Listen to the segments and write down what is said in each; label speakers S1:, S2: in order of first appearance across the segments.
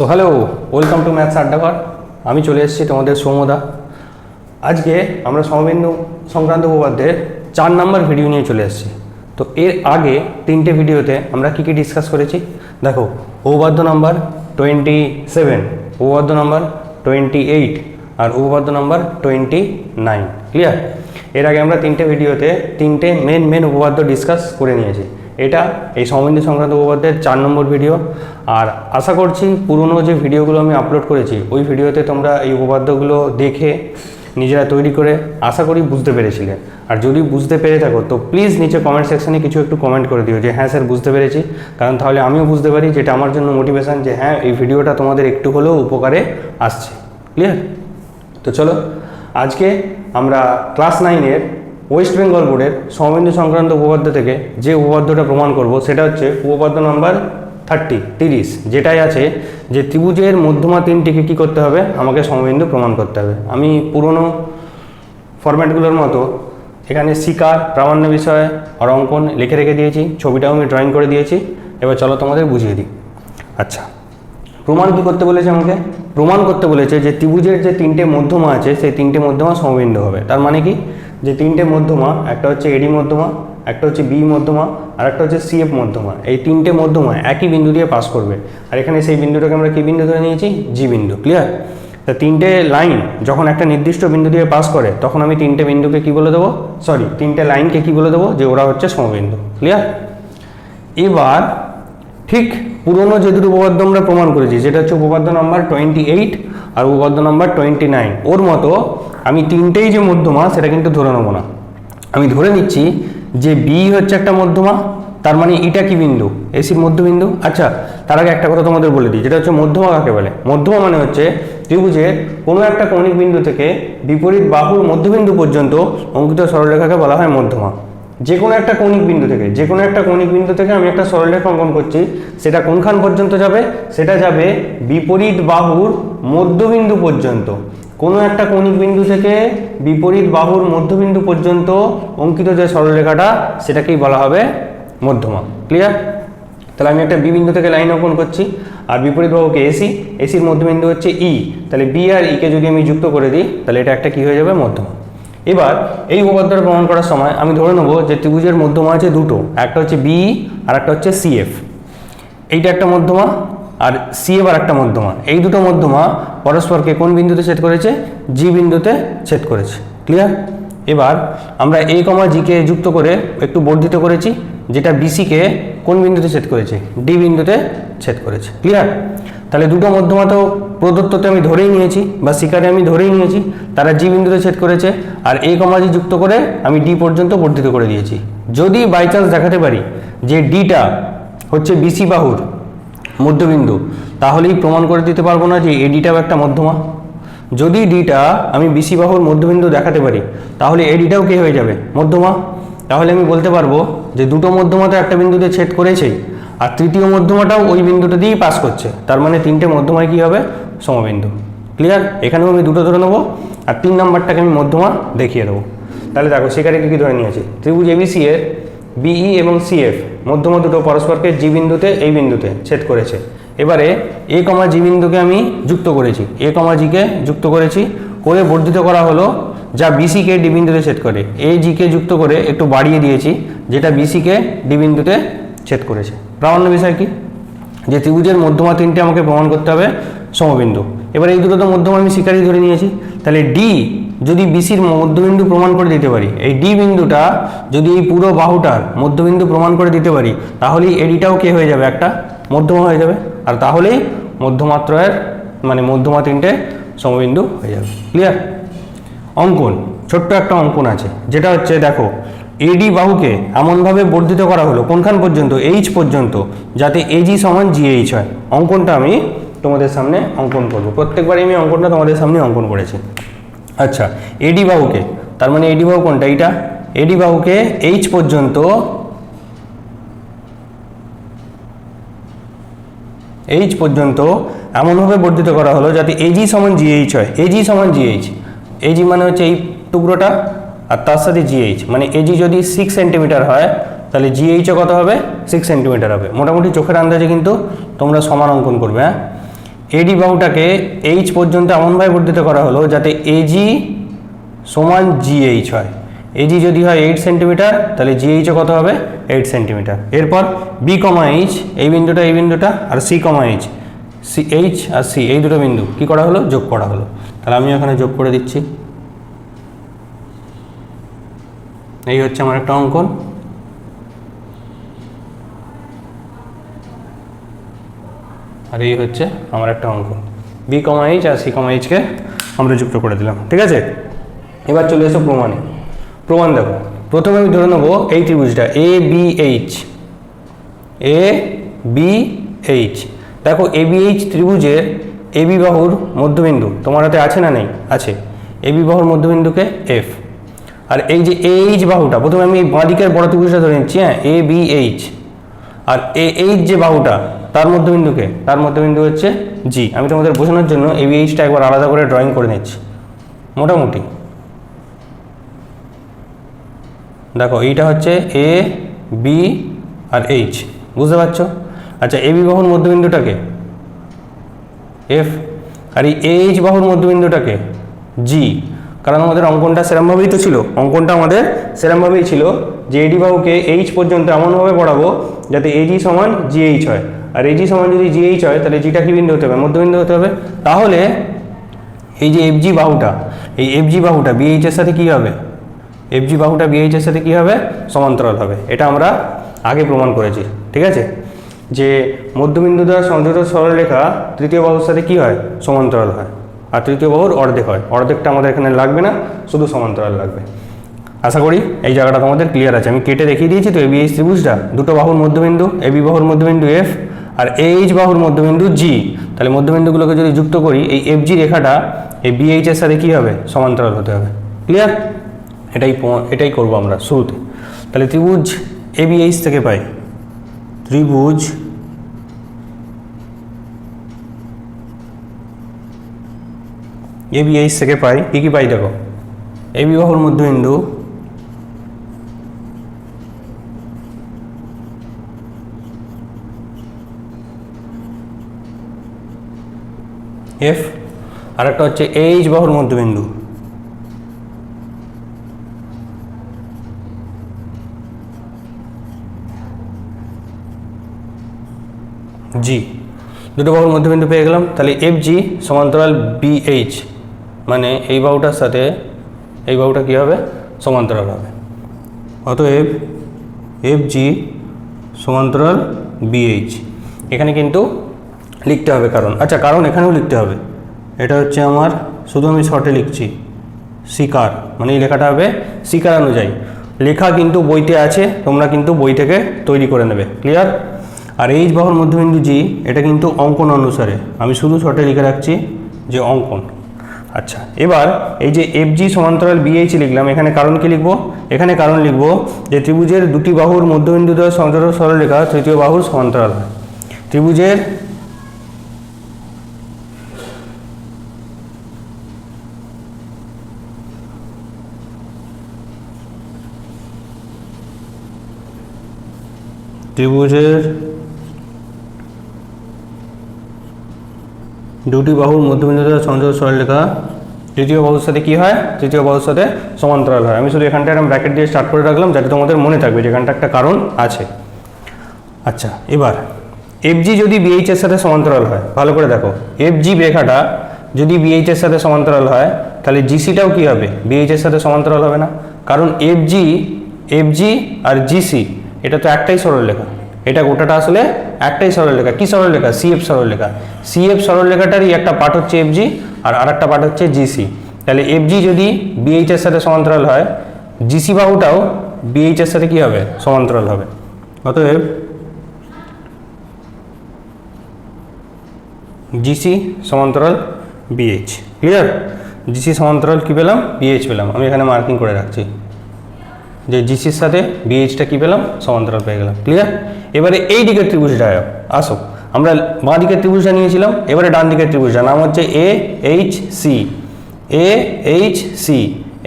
S1: So hello welcome to maths Addaghar আমি চলে এসেছি তোমাদের সৌমদা আজকে আমরা সমবিন্দু সংক্রান্ত উপপাদ্যের চার নাম্বার ভিডিও নিয়ে চলে এসেছি। তো এর আগে তিনটে ভিডিওতে আমরা কী কী ডিসকাস করেছি? দেখো, উপপাদ্য নাম্বার টোয়েন্টি সেভেন উপপাদ্য নাম্বার টোয়েন্টি এইট আর উপপাদ্য নাম্বার টোয়েন্টি নাইন ক্লিয়ার এর আগে আমরা তিনটে ভিডিওতে তিনটে মেন মেন উপপাদ্য ডিসকাস করে নিয়েছি। এটা এই সমবিন্দু সংক্রান্ত উপপাদ্যের চার নম্বর ভিডিও আর আশা করছি পুরনো যে ভিডিওগুলো আমি আপলোড করেছি, ওই ভিডিওতে তোমরা এই উপপাদ্যগুলো দেখে নিজেরা তৈরি করে আশা করি বুঝতে পেরেছিলে। আর যদি বুঝতে পেরে থাকো, তো প্লিজ নিচে কমেন্ট সেকশনে কিছু একটু কমেন্ট করে দিও যে হ্যাঁ স্যার বুঝতে পেরেছি। কারণ তাহলে আমিও বুঝতে পারি যেটা আমার জন্য মোটিভেশন যে হ্যাঁ এই ভিডিওটা তোমাদের একটু হলেও উপকারে আসছে। ক্লিয়ার তো চলো, আজকে আমরা ক্লাস নাইনের ওয়েস্ট বেঙ্গল বোর্ডের সমবিন্দু সংক্রান্ত উপপাদ্য থেকে যে উপপাদ্যটা প্রমাণ করব, সেটা হচ্ছে উপপাদ্য নাম্বার থার্টি তিরিশ, যেটাই আছে যে ত্রিভুজের মধ্যমা তিনটিকে কী করতে হবে? আমাকে সমবিন্দু প্রমাণ করতে হবে। আমি পুরনো ফরম্যাটগুলোর মতো এখানে শিকার, প্রামাণ্য বিষয় আর অঙ্কন লিখে রেখে দিয়েছি, ছবিটাও আমি ড্রয়িং করে দিয়েছি। এবার চলো তোমাদের বুঝিয়ে দিই। আচ্ছা প্রমাণ কী করতে বলেছে আমাকে? প্রমাণ করতে বলেছে যে ত্রিভুজের যে তিনটে মধ্যমা আছে, সেই তিনটে মধ্যমা সমবিন্দু হবে। তার মানে কি? যে তিনটে মধ্যমা, একটা হচ্ছে এডি মধ্যমা, একটা হচ্ছে বি মধ্যমা, আর একটা হচ্ছে সিএফ মধ্যমা। এই তিনটে মধ্যমা একই বিন্দু দিয়ে পাস করবে। আর এখানে সেই বিন্দুটাকে আমরা কী বিন্দু ধরে নিয়েছি? জি বিন্দু ক্লিয়ার তা তিনটে লাইন যখন একটা নির্দিষ্ট বিন্দু দিয়ে পাস করে, তখন আমি তিনটে বিন্দুকে কি বলে দেবো? সরি তিনটে লাইনকে কি বলে দেবো? যে ওরা হচ্ছে সমবিন্দু ক্লিয়ার এবার ঠিক পুরনো যে দুটো উপপাদ্য আমরা প্রমাণ করেছি, যেটা হচ্ছে উপপাদ্য নাম্বার টোয়েন্টি এইট আর উপপাদ্য নাম্বার টোয়েন্টি নাইন ওর মতো আমি তিনটেই যে মধ্যমা, সেটা কিন্তু ধরে নেব না। আমি ধরে নিচ্ছি যে বি হচ্ছে একটা মধ্যমা, তার মানে এটা কি বিন্দু? এসির মধ্যবিন্দু? আচ্ছা তার আগে একটা কথা তোমাদের বলে দিই, যেটা হচ্ছে মধ্যমা কাকে বলে? মধ্যমা মানে হচ্ছে ত্রিভুজের কোনো একটা কৌণিক বিন্দু থেকে বিপরীত বাহুর মধ্যবিন্দু পর্যন্ত অঙ্কিত সরলরেখাকে বলা হয় মধ্যমা। যে কোনো একটা কৌণিক বিন্দু থেকে যে কোনো একটা কৌণিক বিন্দু থেকে আমি একটা সরলরেখা অঙ্কন করছি, সেটা কোনখান পর্যন্ত যাবে? সেটা যাবে বিপরীত বাহুর মধ্যবিন্দু পর্যন্ত। কোনো একটা কৌণিক বিন্দু থেকে বিপরীত বাহুর মধ্যবিন্দু পর্যন্ত অঙ্কিত যে সরলরেখাটা, সেটাকেই বলা হবে মধ্যমা। ক্লিয়ার তাহলে আমি একটা বি বিন্দু থেকে লাইন অঙ্কন করছি, আর বিপরীত বাহুকে এসি এসির মধ্যবিন্দু হচ্ছে ই তাহলে বি আর ইকে যদি আমি যুক্ত করে দিই, তাহলে এটা একটা কি হয়ে যাবে? মধ্যমা। এবার এই উপপাদ্যটা প্রমাণ করার সময় আমি ধরে নেব যে ত্রিভুজের মধ্যমা আছে দুটো, একটা হচ্ছে বি আর একটা হচ্ছে সিএফ এইটা একটা মধ্যমা আর সিএফ আর একটা মধ্যমা। এই দুটো মধ্যমা পরস্পরকে কোন বিন্দুতে ছেদ করেছে? জি বিন্দুতে ছেদ করেছে। ক্লিয়ার এবার আমরা এ কমা জিকে যুক্ত করে একটু বর্ধিত করেছি, যেটা বিসিকে কোন বিন্দুতে ছেদ করেছে? ডি বিন্দুতে ছেদ করেছে। ক্লিয়ার তাহলে দুটো মধ্যমা তো প্রদত্ততে আমি ধরেই নিয়েছি, বা শিকারে আমি ধরেই নিয়েছি, তারা জি বিন্দুতে ছেদ করেছে, আর এ কমাজি যুক্ত করে আমি ডি পর্যন্ত বর্ধিত করে দিয়েছি। যদি বাই চান্স দেখাতে পারি যে ডিটা হচ্ছে বিসি বাহুর মধ্যবিন্দু, তাহলেই প্রমাণ করে দিতে পারব না যে এডিটাও একটা মধ্যমা। যদি ডিটা আমি বিসি বাহুর মধ্যবিন্দু দেখাতে পারি, তাহলে এডিটাও কে হয়ে যাবে? মধ্যমা। তাহলে আমি বলতে পারব যে দুটো মধ্যমা তো একটা বিন্দুতে ছেদ করেছেই আর তৃতীয় মধ্যমাটাও ওই বিন্দুটা দিয়েই পাস করছে। তার মানে তিনটে মধ্যমায় কী হবে? সমবিন্দু। ক্লিয়ার এখানেও আমি দুটো ধরে নেব আর তিন নম্বরটাকে আমি মধ্যমা দেখিয়ে দেবো। তাহলে দেখো, সেখানে কী কী ধরে নিয়েছি? ত্রিভুজ এবিসি এর বিই এবং সিএফ মধ্যমা দুটো পরস্পরকে জি বিন্দুতে এই বিন্দুতে ছেদ করেছে। এবারে এ কমা জি বিন্দুকে আমি যুক্ত করেছি। এ কমা জিকে যুক্ত করেছি। করে বর্ধিত করা হলো যা বিসিকে ডি বিন্দুতে ছেদ করে। এ জিকে যুক্ত করে একটু বাড়িয়ে দিয়েছি, যেটা বিসিকে ডি বিন্দুতে ছেদ করেছে। প্রামাণ্য বিষয় কি? যে ত্রিভুজের মধ্যমা তিনটে আমাকে প্রমাণ করতে হবে সমবিন্দু। এবার এই দুটো তো মধ্যমা আমি শিকারই ধরে নিয়েছি। তাহলে ডি যদি বিসির মধ্যবিন্দু প্রমাণ করে দিতে পারি, এই ডি বিন্দুটা যদি এই পুরো বাহুটার মধ্যবিন্দু প্রমাণ করে দিতে পারি, তাহলেই এডিটাও কে হয়ে যাবে? একটা মধ্যমা হয়ে যাবে। আর তাহলেই মধ্যমাত্রয়ের মানে মধ্যমা তিনটে সমবিন্দু হয়ে যাবে। ক্লিয়ার অঙ্কন, ছোট্ট একটা অঙ্কন আছে। যেটা হচ্ছে, দেখো এডি বাহুকে এমনভাবে বর্ধিত করা হলো কোনখান পর্যন্ত? এইচ পর্যন্ত, যাতে এজি সমান জিএইচ হয়। অঙ্কনটা আমি তোমাদের সামনে অঙ্কন করব। প্রত্যেকবারই আমি অঙ্কনটা তোমাদের সামনে অঙ্কন করেছি। আচ্ছা এডি বাহুকে, তার মানে এডি বাহু কোনটা এইটা? এডি বাহুকে এইচ পর্যন্ত এইচ পর্যন্ত এমনভাবে বর্ধিত করা হলো যাতে এজি সমান জিএইচ হয়। এজি সমান জিএইচ এজি মানে হচ্ছে এই টুকরোটা। আর তার সাথে জিএইচ মানে এজি যদি সিক্স সেন্টিমিটার হয়, তাহলে জিএইচও কত হবে? সিক্স সেন্টিমিটার হবে। মোটামুটি চোখের আন্দাজে কিন্তু তোমরা সমান অঙ্কন করবে হ্যাঁ? এডি বাহুটাকে এইচ পর্যন্ত এমনভাবে বর্ধিত করা হলো যাতে এজি সমান জিএইচ হয়। এজি যদি হয় এইট সেন্টিমিটার তাহলে জিএইচও কত হবে? এইট সেন্টিমিটার এরপর বি কমা এইচ এই বিন্দুটা এই বিন্দুটা, আর C comma H C H আর সি এই দুটো বিন্দু কি করা হলো? যোগ করা হলো। তাহলে আমি এখানে যোগ করে দিচ্ছি। এই হচ্ছে আমার একটা অঙ্কন। আর এই হচ্ছে আমার একটা অঙ্কন। বি কমা এইচ আর সি কমা এইচকে আমরা যুক্ত করে দিলাম, ঠিক আছে? এবার চলে এসো প্রমাণে। প্রমাণ দেখো। প্রথমে আমি ধরে নেব এই ত্রিভুজটা A B H A B H দেখো এ বি এইচ ত্রিভুজের এ বাহুর মধ্যবিন্দু, তোমার হাতে আছে না নেই? আছে। এ বাহুর মধ্যবিন্দুকে এফ আর এই যে এইচ বাহুটা, প্রথমে আমি বাঁ দিকের বড় ত্রিভুজটা ধরে নিচ্ছি হ্যাঁ এ বি এইচ আর এ এইচ যে বাহুটা, তার মধ্যবিন্দুকে তার মধ্যবিন্দু হচ্ছে জি আমি তোমাদের বোঝানোর জন্য এ বি এইচটা একবার আলাদা করে ড্রয়িং করে নিচ্ছি। মোটামুটি। দেখো, এইটা হচ্ছে এ বি আর এইচ বুঝতে পারছ? আচ্ছা এ বি বাহুর মধ্যবিন্দুটাকে এফ আর এই এইচ বাহুর মধ্যবিন্দুটাকে জি কারণ আমাদের অঙ্কনটা সেরমভাবেই তো ছিল। অঙ্কনটা আমাদের সেরমভাবেই ছিল। যে এডি বাহুকে এইচ পর্যন্ত এমনভাবে পড়াবো যাতে এজি সমান জিএইচ হয়। আর এজি সমান যদি জিএইচ হয়, তাহলে জিটা কি বিন্দু হতে হবে? মধ্যবিন্দু হতে হবে। তাহলে এই যে এফজি বাহুটা, এই এফজি বাহুটা বিএইচ এর সাথে কি হবে? এফজি বাহুটা বিএইচ এর সাথে কি হবে? সমান্তরাল হবে। এটা আমরা আগে প্রমাণ করেছি। ঠিক আছে? যে মধ্যবিন্দু দ্বারা সংযুক্ত সরলরেখা তৃতীয় বাহুর সাথে কি হয়? সমান্তরাল হয়। আর তৃতীয় বাহুর অর্ধেক হয়। অর্ধেকটা আমাদের এখানে লাগবে না, শুধু সমান্তরাল লাগবে। আশা করি এই জায়গাটা তোমাদের ক্লিয়ার আছে। আমি কেটে দেখিয়ে দিয়েছি তো এবি এইচ ত্রিভুজটা। দুটো বাহুর মধ্যবিন্দু এবি বাহুর মধ্যবিন্দু এফ আর এইচ বাহুর মধ্যবিন্দু জি তাহলে মধ্যবিন্দুগুলোকে যদি যুক্ত করি, এই এফ জি রেখাটা এই বিএইচ এর সাথে কী হবে? সমান্তরাল হতে হবে। ক্লিয়ার এটাই এটাই করব আমরা শুরুতে। তাহলে ত্রিভুজ এ বি এইচ থেকে পাই। ত্রিভুজ এ বি থেকে পাই। কী কী পাই দেখো? এ বি বাহুর মধ্যবিন্দু এফ আর একটা হচ্ছে এইচ বাহুর মধ্যবিন্দু জি দুটো বাহুর মধ্যবিন্দু পেয়ে গেলাম। তাহলে এফ জি সমান্তরাল বিএইচ মানে এই বাহুটার সাথে এই বাহুটা কী হবে? সমান্তরাল হবে। অতএব এফ জি সমান্তরাল বিএইচ এখানে কিন্তু লিখতে হবে কারণ। আচ্ছা কারণ এখানেও লিখতে হবে। এটা হচ্ছে আমার, শুধু আমি শর্টে লিখছি। শিকার মানে এই লেখাটা হবে শিকার অনুযায়ী। লেখা কিন্তু বইতে আছে, তোমরা কিন্তু বই থেকে তৈরি করে নেবে। ক্লিয়ার আর এইচ বাহুর মধ্যবিন্দু জি এটা কিন্তু অঙ্কন অনুসারে। আমি শুধু শর্টে লিখে রাখছি যে অঙ্কন। আচ্ছা এবার এই যে এফ জি সমান্তরাল বিএইচ লিখলাম, এখানে কারণ কি লিখব? এখানে কারণ লিখব যে ত্রিভুজের দুটি বাহুর মধ্যবিন্দু দ্বয় সংযোজক সরলরেখা তৃতীয় বাহুর সমান্তরাল হয়। ত্রিভুজের ত্রিভুজের দুটি বাহুর মধ্যবিন্দু দ্বারা সংযোগ সরলরেখা তৃতীয় বাহুর সাথে কি হয়? তৃতীয় বাহুর সাথে সমান্তরাল হয়। আমি শুধু এখানটা একটা ব্র্যাকেট দিয়ে স্টার্ট করে রাখলাম যাতে তোমাদের মনে থাকবে যে এখানটা একটা কারণ আছে। আচ্ছা এবার এফজি যদি বিএইচ এর সাথে সমান্তরাল হয়, ভালো করে দেখো। এফজি রেখাটা যদি বিএইচ এর সাথে সমান্তরাল হয়, তাহলে জিসিটাও কি হবে? বিএইচ এর সাথে সমান্তরাল হবে না। কারণ এফজি এফজি আর জিসি এটা তো একটাই সরলরেখা এটা গোটাটা আসলে একটাই সরলরেখা কি সরলরেখা সিএফ সরলরেখা সিএফ সরলরেখাটারই একটা পার্ট হচ্ছে এফজি আর আরেকটা পার্ট হচ্ছে জিসি তাহলে এফজি যদি বিএইচ এর সাথে সমান্তরাল হয় জিসি বাহুটাও বিএইচ এর সাথে কি হবে? সমান্তরাল হবে। অতএব জিসি সমান্তরাল বিএইচ ক্লিয়ার জিসি সমান্তরাল কী পেলাম? বিএইচ পেলাম। আমি এখানে মার্কিং করে রাখছি। যে জিসির সাথে বিএইচটা কী পেলাম? সমান্তরাল পেয়ে গেলাম। ক্লিয়ার এবারে এই দিকের ত্রিভুজটা আসো। আমরা বাঁ দিকের ত্রিভুজটা নিয়েছিলাম, এবারে ডান দিকের ত্রিভুজটা। নাম হচ্ছে A H C A H C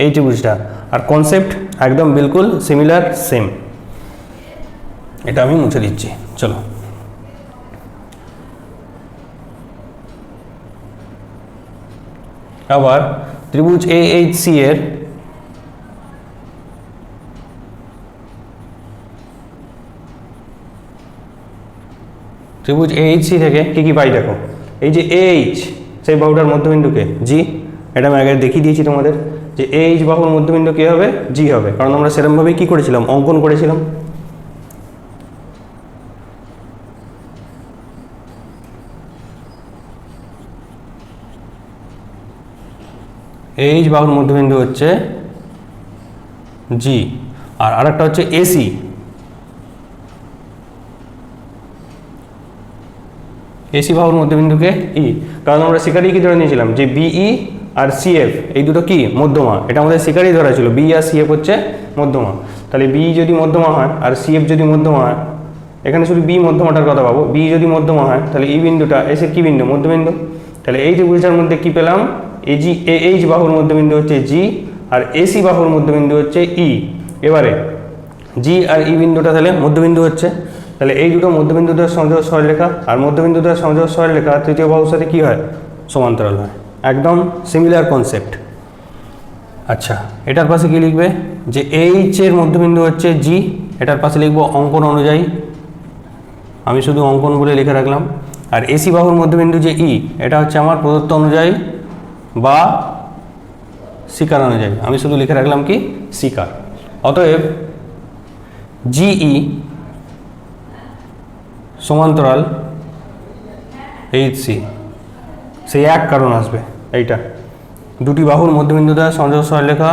S1: এই ত্রিভুজটা। আর কনসেপ্ট একদম বিলকুল সিমিলার সেম এটা আমি মুছে দিচ্ছি। চলো। আবার ত্রিভুজ এ এইচ সি এর ত্রিভুজ এইচ সি থেকে কী কী পাই দেখো? এই যে এইচ সেই বাহুটার মধ্যবিন্দুকে জি এটা আমি আগে দেখিয়ে দিয়েছি তোমাদের, যে এইচ বাহুর মধ্যবিন্দু কী হবে? জি হবে। কারণ আমরা সেরকমভাবেই কী করেছিলাম? অঙ্কন করেছিলাম। এইচ বাহুর মধ্যবিন্দু হচ্ছে জি আর আরেকটা হচ্ছে এসি এসি বাহুর মধ্যবিন্দুকে ই কারণ আমরা শিকারি কি ধরে নিয়েছিলাম? যে বিই আর সিএফ এই দুটো কি? মধ্যমা। এটা আমাদের শিকারি ধরা ছিল বি আর সিএফ হচ্ছে মধ্যমা। তাহলে বি যদি মধ্যমা হয় আর সিএফ যদি মধ্যমা হয়, এখানে শুধু বি মধ্যমাটার কথা পাবো বি যদি মধ্যমা হয়, তাহলে ই বিন্দুটা এসে কি বিন্দু? মধ্যবিন্দু। তাহলে এই ত্রিভুজটার মধ্যে কি পেলাম? এ জি এ এইচ বাহুর মধ্যবিন্দু হচ্ছে জি আর এসি বাহুর মধ্যবিন্দু হচ্ছে ই এবারে জি আর ই বিন্দুটা তাহলে মধ্যবিন্দু হচ্ছে। তাহলে এই দুটো মধ্যবিন্দু মধ্যবিন্দুদের সংযোগ সরলরেখা আর মধ্যবিন্দু মধ্যবিন্দুদের সংযোগ সরলরেখা তৃতীয় বাহুর সাথে কী হয়? সমান্তরাল হয়। একদম সিমিলার কনসেপ্ট আচ্ছা এটার পাশে কি লিখবে? যে এইচ এর মধ্যবিন্দু হচ্ছে জি এটার পাশে লিখব অঙ্কন অনুযায়ী। আমি শুধু অঙ্কন বলে লিখে রাখলাম। আর এসি বাহুর মধ্যবিন্দু যে ই এটা হচ্ছে আমার প্রদত্ত অনুযায়ী বা শিকার অনুযায়ী। আমি শুধু লিখে রাখলাম কি? শিকার। অতএব জিই সমান্তরাল এইচ সি সেই এক কারণ আসবে, এইটা। দুটি বাহুর মধ্যবিন্দু দ্বারা সংযোগ সরলেখা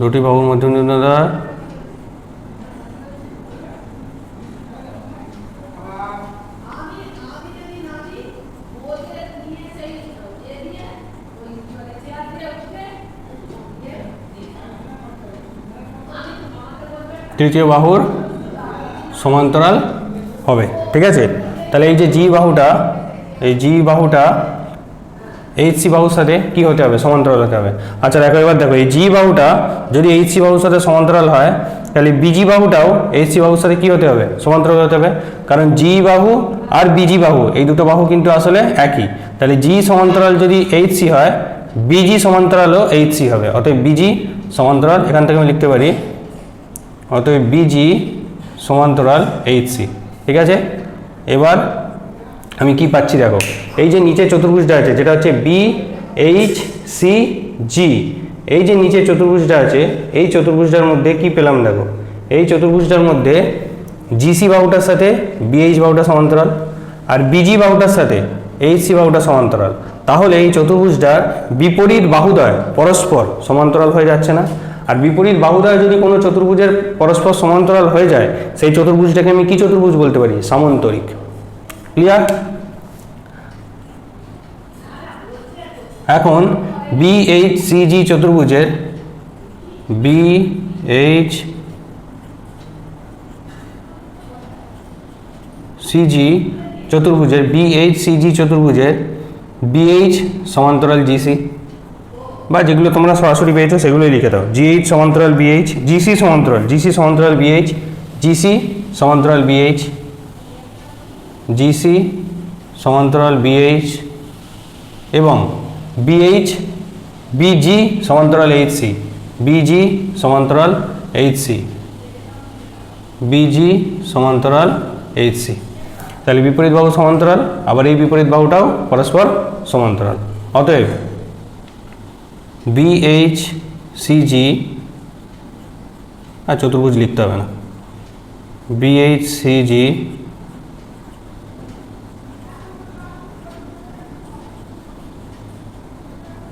S1: দুটি বাহুর মধ্যবিন্দু দ্বারা তৃতীয় বাহুর সমান্তরাল হবে, ঠিক আছে? তাহলে এই যে জি বাহুটা, এই জি বাহুটা এইচ সি বাহুর সাথে কি হতে হবে? সমান্তরাল হতে হবে। আচ্ছা দেখো, এবার দেখো, এই জি বাহুটা যদি এইচ সি বাহুর সাথে সমান্তরাল হয়, তাহলে বিজি বাহুটাও এইচ সি বাহুর সাথে কি হতে হবে? সমান্তরাল হতে হবে। কারণ জি বাহু আর বিজি বাহু, এই দুটো বাহু কিন্তু আসলে একই। তাহলে জি সমান্তরাল যদি এইচ সি হয় বিজি সমান্তরালও এইচ সি হবে। অতএব বিজি সমান্তরাল, এখান থেকে আমি লিখতে পারি অতএব বিজি সমান্তরাল এইচ সি ঠিক আছে? এবার আমি কি পাচ্ছি দেখো? এই যে নিচে চতুর্ভুজটা আছে, যেটা হচ্ছে বি এইচ সি জি এই যে নিচে চতুর্ভুজটা আছে, এই চতুর্ভুজটার মধ্যে কি পেলাম দেখো? এই চতুর্ভুজটার মধ্যে জিসি বাহুটার সাথে বিএইচ বাহুটা সমান্তরাল আর বিজি বাহুটার সাথে এইচসি বাহুটা সমান্তরাল। তাহলে এই চতুর্ভুজটার বিপরীত বাহুদয় পরস্পর সমান্তরাল হয়ে যাচ্ছে না। আর বিপরীত বাহুদয় যদি কোনো চতুর্ভুজের পরস্পর সমান্তরাল হয়ে যায়, সেই চতুর্ভুজটাকে আমি কি চতুর্ভুজ বলতে পারি? সামন্তরিক। ক্লিয়ার এখন বি এইচ সি জি চতুর্ভুজের বি এইচ সিজি চতুর্ভুজের বি এইচ সিজি চতুর্ভুজের বিএইচ সমান্তরাল জিসি বা যেগুলো তোমরা সরাসরি পেয়েছ সেগুলোই লিখে দাও। জিএইচ সমান্তরাল বিএইচ জিসি সমান্তরাল জিসি সমান্তরাল বিএইচ জিসি সমান্তরাল বিএইচ জিসি সমান্তরাল বিএইচ এবং বিএইচ বিজি সমান্তরাল এইচসি বিজি সমান্তরাল এইচসি বিজি সমান্তরাল এইচসি তাহলে বিপরীত বাহু সমান্তরাল, আবার এই বিপরীত বাহুটাও পরস্পর সমান্তরাল। অতএব বিএইচ সিজি আর চতুর্ভুজ লিখতে হবে না। বিএইচ সিজি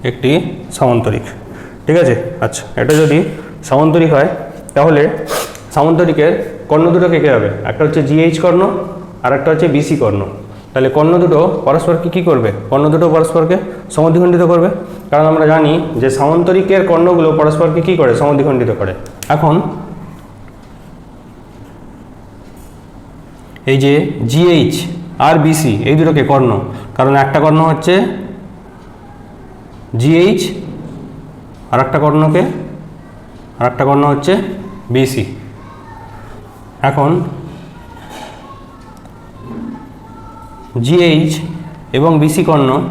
S1: একটি সামান্তরিক। ঠিক আছে? আচ্ছা এটা যদি সামান্তরিক হয়, তাহলে সামান্তরিকের কর্ণ দুটো কে কে হবে? একটা হচ্ছে জিএইচ কর্ণ আর একটা হচ্ছে বিসি কর্ণ। তাহলে কর্ণ দুটো পরস্পরকে কী করবে? কর্ণ দুটো পরস্পরকে সমদ্বিখণ্ডিত করবে। কারণ আমরা জানি যে সামান্তরিকের কর্ণগুলো পরস্পরকে কী করে? সমদ্বিখণ্ডিত করে। এখন এই যে জিএইচ আর বিসি এই দুটোকে কর্ণ। কারণ একটা কর্ণ হচ্ছে জিএইচ আর একটা কর্ণকে আর একটা কর্ণ হচ্ছে বিসি এখন জিএইচ এবং বিসি কর্ণ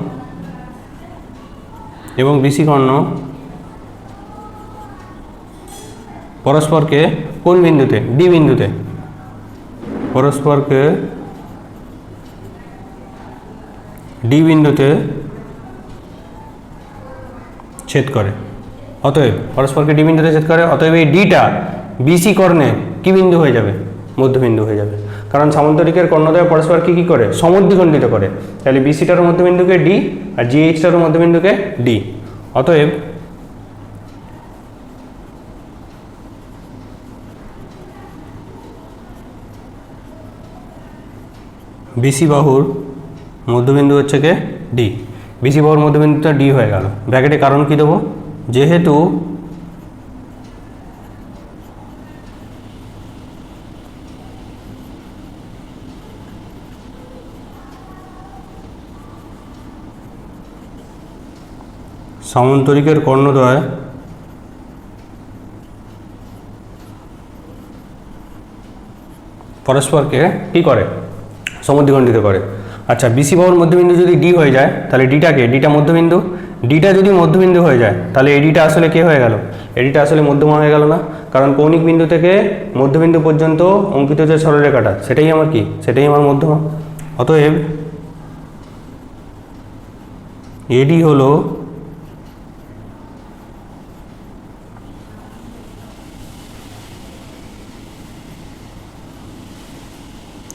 S1: এবং বিসি কর্ণ পরস্পরকে কোন বিন্দুতে? ডি বিন্দুতে। পরস্পরকে ডি বিন্দুতে ছেদ করে। অতএব পরস্পরকে ডি বিন্দুতে ছেদ করে, অতএব এই ডিটা বিসি কর্ণের কি বিন্দু হয়ে যাবে? মধ্যবিন্দু হয়ে যাবে। কারণ সামন্তরিকের কর্ণদ্বয় পরস্পর কি কি করে? সমদ্বিখণ্ডিত করে। তাহলে বিসিটার মধ্যবিন্দুকে ডি আর জিএইচটার মধ্যবিন্দুকে ডি অতএব বিসি বাহুর মধ্যবিন্দু হচ্ছে কে? ডি বিসি বাহুর মধ্যবিন্দুটা ডি হয়ে গেল। ব্র্যাকেটে কারণ কি দেবো? যেহেতু সামন্তরিকের কর্ণদ্বয় পরস্পরকে কি করে? সমদ্বিখণ্ডিত করে। আচ্ছা বিসি বাহুর মধ্যবিন্দু যদি ডি হয়ে যায়, তাহলে ডিটাকে ডিটা মধ্যবিন্দু। ডিটা যদি মধ্যবিন্দু হয়ে যায়, তাহলে এডিটা আসলে কে হয়ে গেল? এডিটা আসলে মধ্যমা হয়ে গেল না। কারণ কৌণিক বিন্দু থেকে মধ্যবিন্দু পর্যন্ত অঙ্কিত যে সরলরেখাটা, সেটাই আমার কি? সেটাই আমার মধ্যমা। অতএব এডি হলো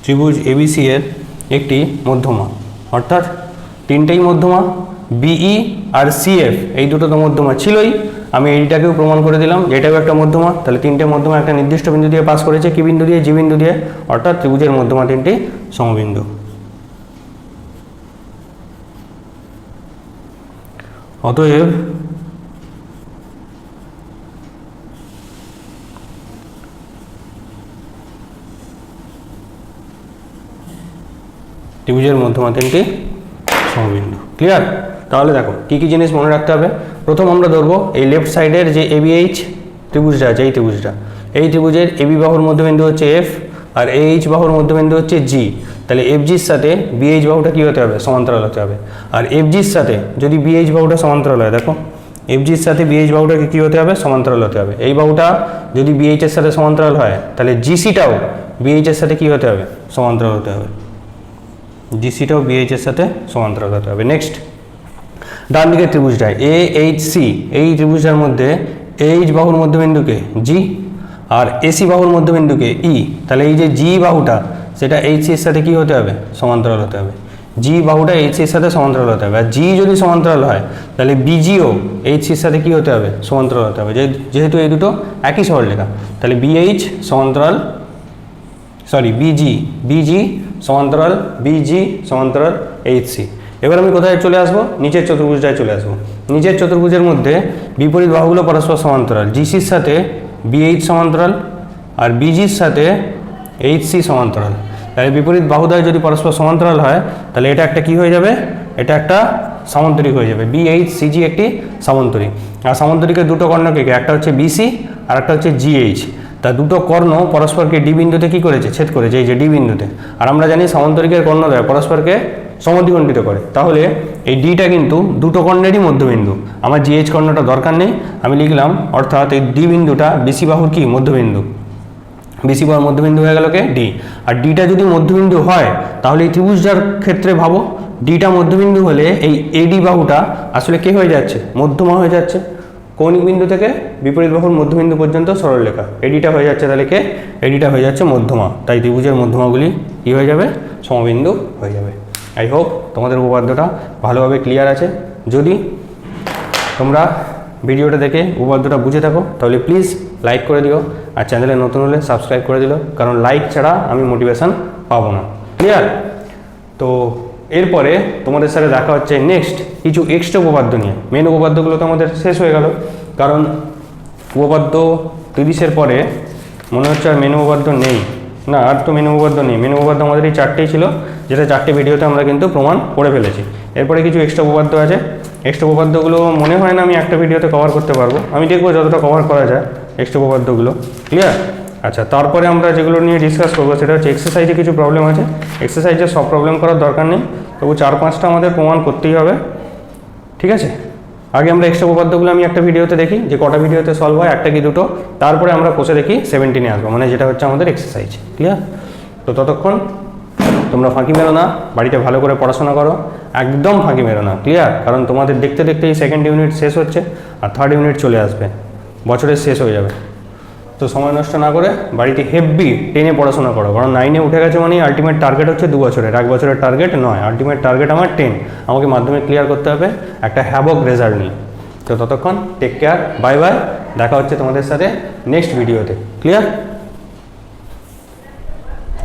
S1: ত্রিভুজ এবিসি এর একটি মধ্যমা। অর্থাৎ তিনটেই মধ্যমা বিই আর সিএফ এই দুটো তো মধ্যমা ছিলই। আমি এইটাকেও প্রমাণ করে দিলাম, এটাও একটা মধ্যমা, তাহলে তিনটে মধ্যমা একটা নির্দিষ্ট বিন্দু দিয়ে পাস করেছে কি বিন্দু দিয়ে? জি বিন্দু দিয়ে। অর্থাৎ ত্রিভুজের মধ্যমা তিনটি সমবিন্দু। অতএব ত্রিভুজের মধ্যমা তিনটি সমবিন্দু। ক্লিয়ার তাহলে দেখো, কী কী জিনিস মনে রাখতে হবে? প্রথম আমরা ধরবো এই লেফট সাইডের যে এবিএইচ ত্রিভুজটা আছে এই ত্রিভুজটা, এই ত্রিভুজের এবি বাহুর মধ্যবিন্দু হচ্ছে এফ আর এইচ বাহুর মধ্যবিন্দু হচ্ছে জি তাহলে এফ জির সাথে বিএইচ বাহুটা কী হতে হবে? সমান্তরাল হতে হবে। আর এফ জির সাথে যদি বিএইচ বাহুটা সমান্তরাল হয়, দেখো এফ জির সাথে বিএইচ বাহুটাকে কী হতে হবে? সমান্তরাল হতে হবে। এই বাহুটা যদি বিএইচের সাথে সমান্তরাল হয়, তাহলে জিসিটাও বিএইচের সাথে কী হতে হবে? সমান্তরাল হতে হবে। জিসিটাও বিএইচ এর সাথে সমান্তরাল হতে হবে। নেক্সট ডান দিকের ত্রিভুজটা এ এইচ সি এই ত্রিভুজটার মধ্যে এইচ বাহুর মধ্যবিন্দুকে জি আর এসি বাহুর মধ্যবিন্দুকে ই তাহলে এই যে জি বাহুটা, সেটা এইচ সির সাথে কি হতে হবে? সমান্তরাল হতে হবে। জি বাহুটা এইচ সির সাথে সমান্তরাল হতে হবে। আর জি যদি সমান্তরাল হয়, তাহলে বিজিও এইচ সির সাথে কি হতে হবে? সমান্তরাল হতে হবে। যেহেতু এই দুটো একই সরলরেখা, তাহলে বিএইচ সমান্তরাল sorry B G B G সমান্তরাল বিজি সমান্তরাল এইচ সি এবার আমি কোথায় চলে আসব? নিচের চতুর্ভুজটায় চলে আসব। নিচের চতুর্ভুজের মধ্যে বিপরীত বাহুগুলো পরস্পর সমান্তরাল। জিসির সাথে বিএইচ সমান্তরাল আর বিজির সাথে এইচ সি সমান্তরাল। তাহলে বিপরীত বাহুদ্বয় যদি পরস্পর সমান্তরাল হয়, তাহলে এটা একটা কি হয়ে যাবে? এটা একটা সামান্তরিক হয়ে যাবে। বিএইচ সিজি একটি সামান্তরিক। আর সামান্তরিকের দুটো কর্ণকে? একটা হচ্ছে বিসি আর একটা হচ্ছে জিএইচ তা দুটো কর্ণ পরস্পরকে ডি বিন্দুতে কি করেছে? ছেদ করেছে, এই যে ডি বিন্দুতে। আর আমরা জানি সামান্তরিকের কর্ণদ্বয় পরস্পরকে সমদ্বিখণ্ডিত করে। তাহলে এই ডিটা কিন্তু দুটো কর্ণেরই মধ্যবিন্দু। আমার জিএইচ কর্ণটা দরকার নেই, আমি লিখলাম, অর্থাৎ এই ডি বিন্দুটা বিসি বাহুর কি? মধ্যবিন্দু। বিসি বাহুর মধ্যবিন্দু হয়ে গেল কে? ডি। আর ডিটা যদি মধ্যবিন্দু হয়, তাহলে এই ত্রিভুজটার ক্ষেত্রে ভাবো ডিটা মধ্যবিন্দু হলে এই এডি বাহুটা আসলে কে হয়ে যাচ্ছে? মধ্যমা হয়ে যাচ্ছে। কৌণিক বিন্দু থেকে? বিপরীত বাহুর মধ্যবিন্দু পর্যন্ত সরলরেখা। এডিটা হয়ে যাচ্ছে তাহলে কে? এডিটা হয়ে যাচ্ছে মধ্যমা। তাই ত্রিভুজের মধ্যমাগুলি কী হয়ে যাবে? সমবিন্দু হয়ে যাবে। আই হোপ তোমাদের উপপাদ্যটা ভালোভাবে ক্লিয়ার আছে। যদি তোমরা ভিডিওটা দেখে উপপাদ্যটা বুঝে থাকো, তাহলে প্লিজ লাইক করে দিও আর চ্যানেলে নতুন হলে সাবস্ক্রাইব করে দিও কারণ লাইক ছাড়া আমি মোটিভেশন পাবো না। ক্লিয়ার তো এরপরে তোমাদের সাথে দেখা হচ্ছে নেক্সট কিছু এক্সট্রা উপপাদ্য নিয়ে। মেন উপপাদ্যগুলো তো আমাদের শেষ হয়ে গেল। কারণ উপপাদ্য তিরিশের পরে মনে হচ্ছে আর মেন উপপাদ্য নেই। না, আর তো মেন উপপাদ্য নেই। মেন উপপাদ্য আমাদের এই চারটেই ছিল। যেটা চারটে ভিডিওতে আমরা কিন্তু প্রমাণ করে ফেলেছি। এরপরে কিছু এক্সট্রা উপপাদ্য আছে। এক্সট্রা উপপাদ্যগুলো মনে হয় না আমি একটা ভিডিওতে কভার করতে পারব। আমি দেখব যতটা কভার করা যায় এক্সট্রা উপপাদ্যগুলো। ক্লিয়ার আচ্ছা তারপরে আমরা যেগুলো নিয়ে ডিসকাস করব সেটা হচ্ছে এক্সারসাইজে কিছু প্রবলেম আছে। এক্সারসাইজে সব প্রবলেম করার দরকার নেই। তবু চার পাঁচটা আমাদের প্রমাণ করতেই হবে। ঠিক আছে? আগে আমরা এক্সট্রা উপপাদ্যগুলো আমি একটা ভিডিওতে দেখি, যে কটা ভিডিওতে সলভ হয়, একটা কি দুটো। তারপরে আমরা কষে দেখি সেভেন্টিনে আসব মানে যেটা হচ্ছে আমাদের এক্সারসাইজ ক্লিয়ার তো ততক্ষণ তোমরা ফাঁকি মেরো না, বাড়িতে ভালো করে পড়াশোনা করো, একদম ফাঁকি মেরো না ক্লিয়ার কারণ তোমাদের দেখতে দেখতে এই সেকেন্ড ইউনিট শেষ হচ্ছে, আর থার্ড ইউনিট চলে আসবে, বছরের শেষ হয়ে যাবে। তো সময় নষ্ট না করে বাড়িতে হেভি টেনে পড়াশোনা করো। কারণ নাইনে উঠে গেছে মানে আলটিমেট টার্গেট হচ্ছে দু বছরের। এক বছরের টার্গেট নয় আলটিমেট টার্গেট আমার টেন আমাকে মাধ্যমে ক্লিয়ার করতে হবে, একটা হ্যাবক রেজাল্ট নিয়ে। তো ততক্ষণ টেক কেয়ার বাই বাই দেখা হচ্ছে তোমাদের সাথে নেক্সট ভিডিওতে ক্লিয়ার